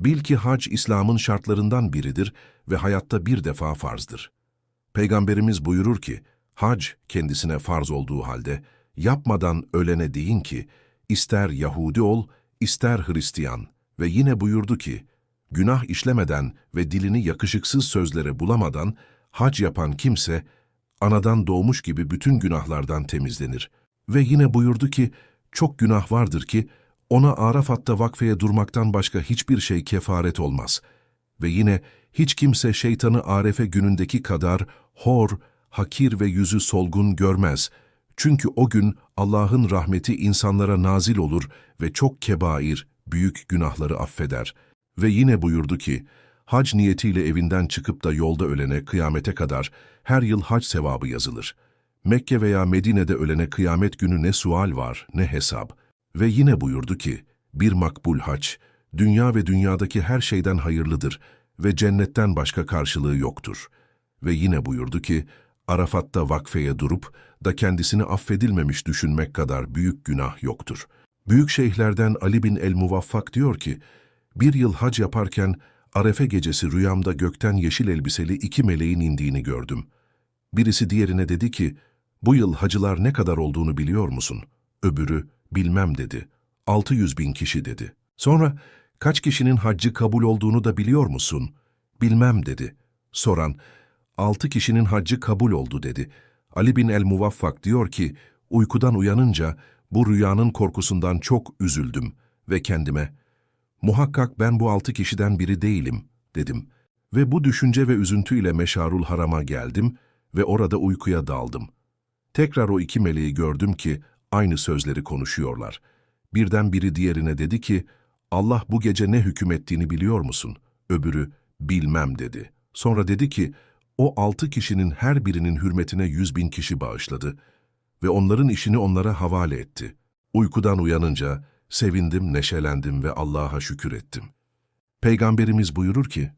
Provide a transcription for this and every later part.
Bil ki hac İslam'ın şartlarından biridir ve hayatta bir defa farzdır. Peygamberimiz buyurur ki, hac kendisine farz olduğu halde, yapmadan ölene deyin ki, ister Yahudi ol, ister Hristiyan ve yine buyurdu ki, günah işlemeden ve dilini yakışıksız sözlere bulamadan, hac yapan kimse, anadan doğmuş gibi bütün günahlardan temizlenir. Ve yine buyurdu ki, çok günah vardır ki, ona Arafat'ta vakfeye durmaktan başka hiçbir şey kefaret olmaz. Ve yine hiç kimse şeytanı Arefe günündeki kadar hor, hakir ve yüzü solgun görmez. Çünkü o gün Allah'ın rahmeti insanlara nazil olur ve çok kebair, büyük günahları affeder. Ve yine buyurdu ki, hac niyetiyle evinden çıkıp da yolda ölene kıyamete kadar her yıl hac sevabı yazılır. Mekke veya Medine'de ölene kıyamet günü ne sual var ne hesap. Ve yine buyurdu ki, bir makbul hac, dünya ve dünyadaki her şeyden hayırlıdır ve cennetten başka karşılığı yoktur. Ve yine buyurdu ki, Arafat'ta vakfeye durup da kendisini affedilmemiş düşünmek kadar büyük günah yoktur. Büyük şeyhlerden Ali bin el-Muvaffak diyor ki, bir yıl hac yaparken Arefe gecesi rüyamda gökten yeşil elbiseli iki meleğin indiğini gördüm. Birisi diğerine dedi ki, bu yıl hacılar ne kadar olduğunu biliyor musun? Öbürü, bilmem dedi. 600 bin kişi dedi. Sonra, kaç kişinin haccı kabul olduğunu da biliyor musun? Bilmem dedi. Soran, altı kişinin haccı kabul oldu dedi. Ali bin el-Muvaffak diyor ki, uykudan uyanınca bu rüyanın korkusundan çok üzüldüm ve kendime, muhakkak ben bu altı kişiden biri değilim, dedim. Ve bu düşünce ve üzüntüyle Meşarul Haram'a geldim ve orada uykuya daldım. Tekrar o iki meleği gördüm ki aynı sözleri konuşuyorlar. Birden biri diğerine dedi ki, Allah bu gece ne hüküm ettiğini biliyor musun? Öbürü, bilmem dedi. Sonra dedi ki, o altı kişinin her birinin hürmetine yüz bin kişi bağışladı ve onların işini onlara havale etti. Uykudan uyanınca sevindim, neşelendim ve Allah'a şükür ettim. Peygamberimiz buyurur ki,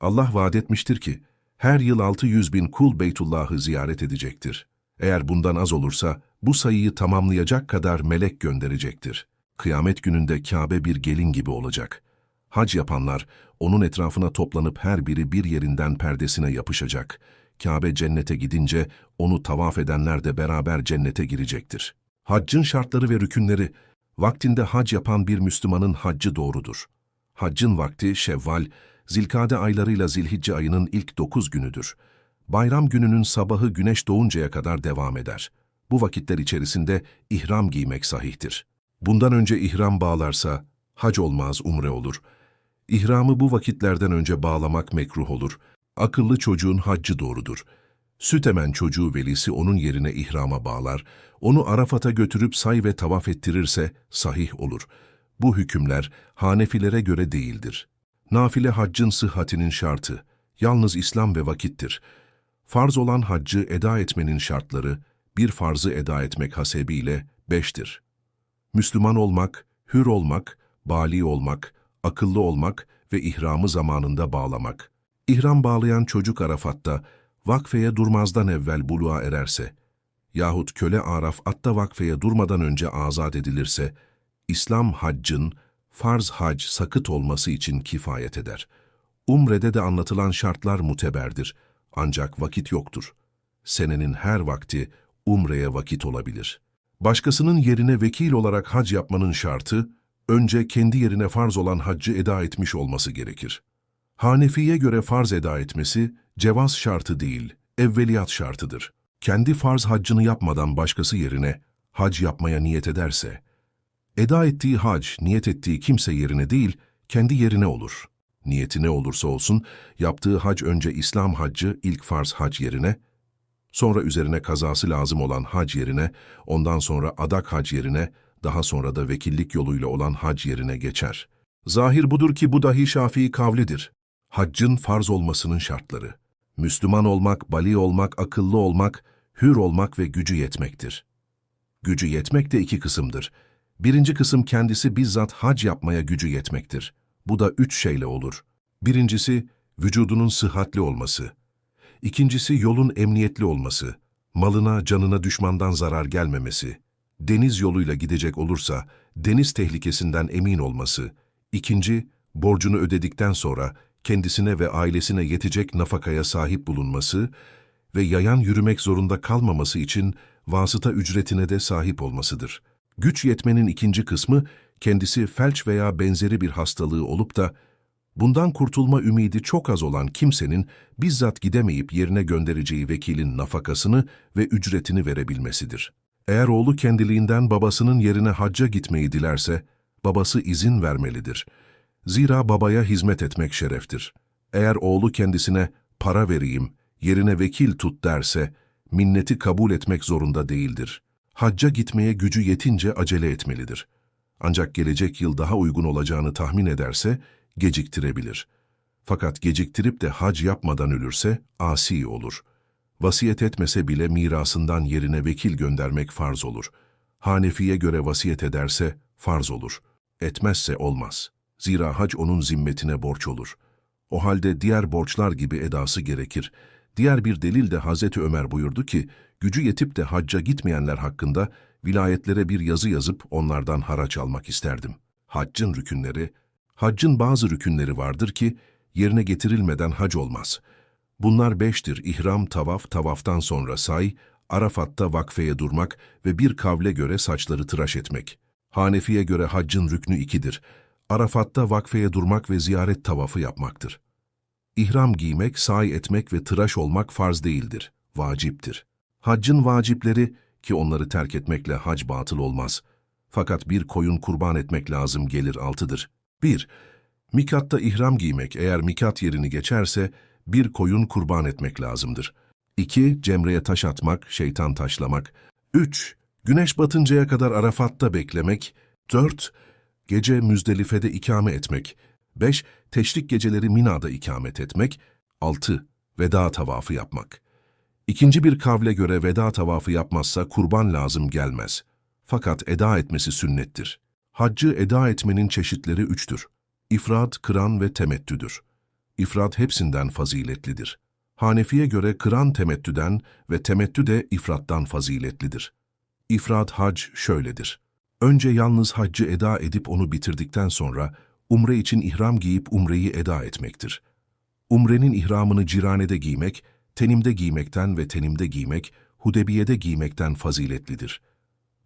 Allah vaat etmiştir ki, her yıl altı yüz bin kul Beytullah'ı ziyaret edecektir. Eğer bundan az olursa, bu sayıyı tamamlayacak kadar melek gönderecektir. Kıyamet gününde Kabe bir gelin gibi olacak. Hac yapanlar, onun etrafına toplanıp her biri bir yerinden perdesine yapışacak. Kabe cennete gidince, onu tavaf edenler de beraber cennete girecektir. Haccın şartları ve rükünleri, vaktinde hac yapan bir Müslümanın haccı doğrudur. Haccın vakti Şevval, Zilkade aylarıyla Zilhicce ayının ilk dokuz günüdür. Bayram gününün sabahı güneş doğuncaya kadar devam eder. Bu vakitler içerisinde ihram giymek sahihtir. Bundan önce ihram bağlarsa, hac olmaz, umre olur. İhramı bu vakitlerden önce bağlamak mekruh olur. Akıllı çocuğun haccı doğrudur. Süt emen çocuğu velisi onun yerine ihrama bağlar, onu Arafat'a götürüp say ve tavaf ettirirse sahih olur. Bu hükümler Hanefilere göre değildir. Nafile haccın sıhhatinin şartı, yalnız İslam ve vakittir. Farz olan haccı eda etmenin şartları, bir farzı eda etmek hasebiyle beştir. Müslüman olmak, hür olmak, bali olmak, akıllı olmak ve ihramı zamanında bağlamak. İhram bağlayan çocuk Arafat'ta, vakfeye durmazdan evvel buluğa ererse, yahut köle Araf atta vakfeye durmadan önce azat edilirse, İslam haccın, farz hac sakıt olması için kifayet eder. Umre'de de anlatılan şartlar muteberdir, ancak vakit yoktur. Senenin her vakti umreye vakit olabilir. Başkasının yerine vekil olarak hac yapmanın şartı, önce kendi yerine farz olan haccı eda etmiş olması gerekir. Hanefi'ye göre farz eda etmesi, cevaz şartı değil, evveliyat şartıdır. Kendi farz haccını yapmadan başkası yerine hac yapmaya niyet ederse, eda ettiği hac, niyet ettiği kimse yerine değil, kendi yerine olur. Niyeti ne olursa olsun, yaptığı hac önce İslam haccı ilk farz hac yerine, sonra üzerine kazası lazım olan hac yerine, ondan sonra adak hac yerine, daha sonra da vekillik yoluyla olan hac yerine geçer. Zahir budur ki bu dahi Şafii kavlidir. Haccın farz olmasının şartları. Müslüman olmak, bali olmak, akıllı olmak, hür olmak ve gücü yetmektir. Gücü yetmek de iki kısımdır. Birinci kısım kendisi bizzat hac yapmaya gücü yetmektir. Bu da üç şeyle olur. Birincisi, vücudunun sıhhatli olması. İkincisi, yolun emniyetli olması. Malına, canına düşmandan zarar gelmemesi. Deniz yoluyla gidecek olursa, deniz tehlikesinden emin olması. İkinci, borcunu ödedikten sonra kendisine ve ailesine yetecek nafakaya sahip bulunması ve yayan yürümek zorunda kalmaması için vasıta ücretine de sahip olmasıdır. Güç yetmenin ikinci kısmı, kendisi felç veya benzeri bir hastalığı olup da bundan kurtulma ümidi çok az olan kimsenin bizzat gidemeyip yerine göndereceği vekilin nafakasını ve ücretini verebilmesidir. Eğer oğlu kendiliğinden babasının yerine hacca gitmeyi dilerse, babası izin vermelidir. Zira babaya hizmet etmek şereftir. Eğer oğlu kendisine para vereyim, yerine vekil tut derse, minneti kabul etmek zorunda değildir. Hacca gitmeye gücü yetince acele etmelidir. Ancak gelecek yıl daha uygun olacağını tahmin ederse, geciktirebilir. Fakat geciktirip de hac yapmadan ölürse, asi olur. Vasiyet etmese bile mirasından yerine vekil göndermek farz olur. Hanefi'ye göre vasiyet ederse, farz olur. Etmezse olmaz. Zira hac onun zimmetine borç olur. O halde diğer borçlar gibi edası gerekir. Diğer bir delil de Hazreti Ömer buyurdu ki, gücü yetip de hacca gitmeyenler hakkında vilayetlere bir yazı yazıp onlardan haraç almak isterdim. Haccın rükünleri, haccın bazı rükünleri vardır ki yerine getirilmeden hac olmaz. Bunlar beştir, ihram, tavaf, tavaftan sonra say, Arafat'ta vakfeye durmak ve bir kavle göre saçları tıraş etmek. Hanefi'ye göre haccın rüknü ikidir. Arafat'ta vakfeye durmak ve ziyaret tavafı yapmaktır. İhram giymek, sahi etmek ve tıraş olmak farz değildir, vaciptir. Haccın vacipleri ki onları terk etmekle hac batıl olmaz. Fakat bir koyun kurban etmek lazım gelir altıdır. 1. Mikatta ihram giymek eğer mikat yerini geçerse bir koyun kurban etmek lazımdır. 2. Cemreye taş atmak, şeytan taşlamak. 3. Güneş batıncaya kadar Arafat'ta beklemek. 4. Gece Müzdelife'de ikame etmek. 5. Teşrik geceleri Mina'da ikamet etmek. 6. Veda tavafı yapmak. İkinci bir kavle göre veda tavafı yapmazsa kurban lazım gelmez. Fakat eda etmesi sünnettir. Haccı eda etmenin çeşitleri üçtür. İfrad, kıran ve temettüdür. İfrad hepsinden faziletlidir. Hanefi'ye göre kıran temettüden ve temettü de ifrattan faziletlidir. İfrad hac şöyledir. Önce yalnız haccı eda edip onu bitirdikten sonra umre için ihram giyip umreyi eda etmektir. Umrenin ihramını ciranede giymek, tenimde giymekten ve tenimde giymek, hudebiyede giymekten faziletlidir.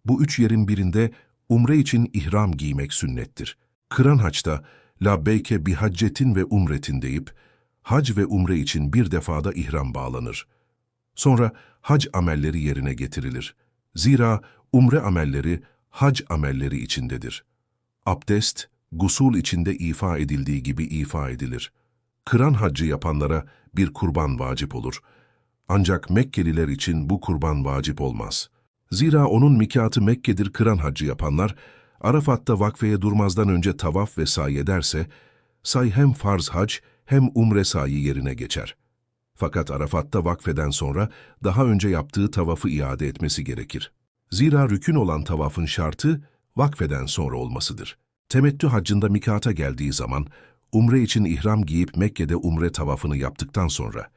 Bu üç yerin birinde umre için ihram giymek sünnettir. Kıran haçta labbeyke bihaccetin ve umretin deyip, hac ve umre için bir defada ihram bağlanır. Sonra hac amelleri yerine getirilir. Zira umre amelleri hac amelleri içindedir. Abdest, gusul içinde ifa edildiği gibi ifa edilir. Kıran haccı yapanlara bir kurban vacip olur. Ancak Mekkeliler için bu kurban vacip olmaz. Zira onun mikatı Mekke'dir kıran haccı yapanlar, Arafat'ta vakfeye durmazdan önce tavaf ve say ederse, say hem farz hac hem umre sayı yerine geçer. Fakat Arafat'ta vakfeden sonra daha önce yaptığı tavafı iade etmesi gerekir. Zira rükün olan tavafın şartı vakfeden sonra olmasıdır. Temettü haccında mikata geldiği zaman, umre için ihram giyip Mekke'de umre tavafını yaptıktan sonra,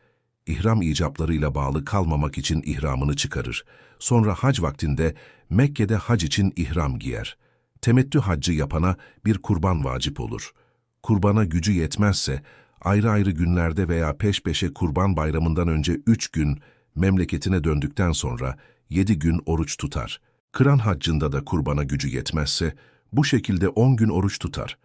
ihram icaplarıyla bağlı kalmamak için ihramını çıkarır. Sonra hac vaktinde Mekke'de hac için ihram giyer. Temettü haccı yapana bir kurban vacip olur. Kurbana gücü yetmezse, ayrı ayrı günlerde veya peş peşe kurban bayramından önce üç gün memleketine döndükten sonra yedi gün oruç tutar. Kıran haccında da kurbana gücü yetmezse, bu şekilde on gün oruç tutar.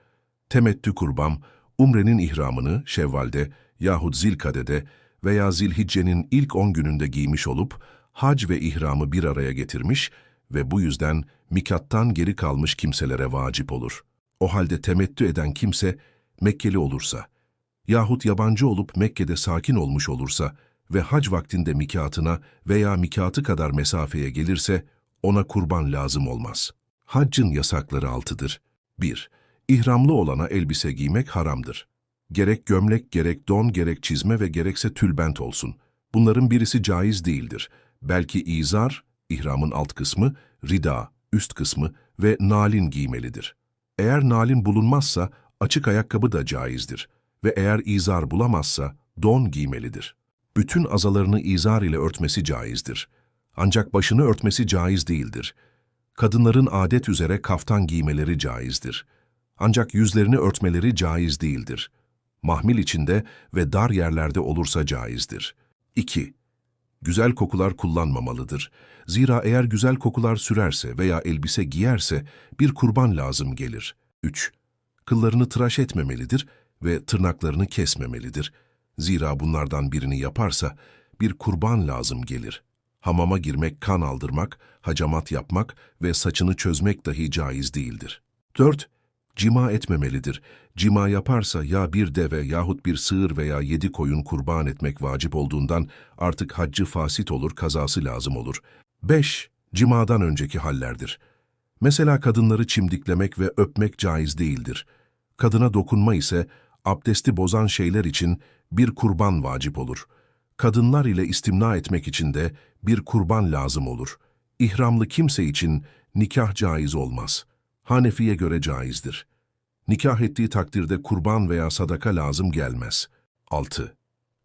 Temettü kurbam, umrenin ihramını Şevval'de yahut Zilkade'de veya Zilhicce'nin ilk on gününde giymiş olup, hac ve ihramı bir araya getirmiş ve bu yüzden mikattan geri kalmış kimselere vacip olur. O halde temettü eden kimse, Mekkeli olursa, yahut yabancı olup Mekke'de sakin olmuş olursa ve hac vaktinde mikatına veya mikatı kadar mesafeye gelirse, ona kurban lazım olmaz. Haccın yasakları altıdır. 1. İhramlı olana elbise giymek haramdır. Gerek gömlek, gerek don, gerek çizme ve gerekse tülbent olsun. Bunların birisi caiz değildir. Belki izar, ihramın alt kısmı, rida, üst kısmı ve nalin giymelidir. Eğer nalin bulunmazsa açık ayakkabı da caizdir ve eğer izar bulamazsa don giymelidir. Bütün azalarını izar ile örtmesi caizdir. Ancak başını örtmesi caiz değildir. Kadınların adet üzere kaftan giymeleri caizdir. Ancak yüzlerini örtmeleri caiz değildir. Mahmil içinde ve dar yerlerde olursa caizdir. 2. Güzel kokular kullanmamalıdır. Zira eğer güzel kokular sürerse veya elbise giyerse bir kurban lazım gelir. 3. Kıllarını tıraş etmemelidir ve tırnaklarını kesmemelidir. Zira bunlardan birini yaparsa bir kurban lazım gelir. Hamama girmek, kan aldırmak, hacamat yapmak ve saçını çözmek dahi caiz değildir. 4. Cima etmemelidir. Cima yaparsa ya bir deve yahut bir sığır veya yedi koyun kurban etmek vacip olduğundan artık haccı fasit olur, kazası lazım olur. 5. Cimadan önceki hallerdir. Mesela kadınları çimdiklemek ve öpmek caiz değildir. Kadına dokunma ise abdesti bozan şeyler için bir kurban vacip olur. Kadınlar ile istimna etmek için de bir kurban lazım olur. İhramlı kimse için nikah caiz olmaz. Hanefi'ye göre caizdir. Nikah ettiği takdirde kurban veya sadaka lazım gelmez. 6.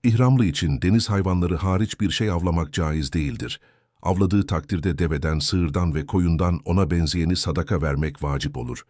İhramlı için deniz hayvanları hariç bir şey avlamak caiz değildir. Avladığı takdirde deveden, sığırdan ve koyundan ona benzeyeni sadaka vermek vacip olur.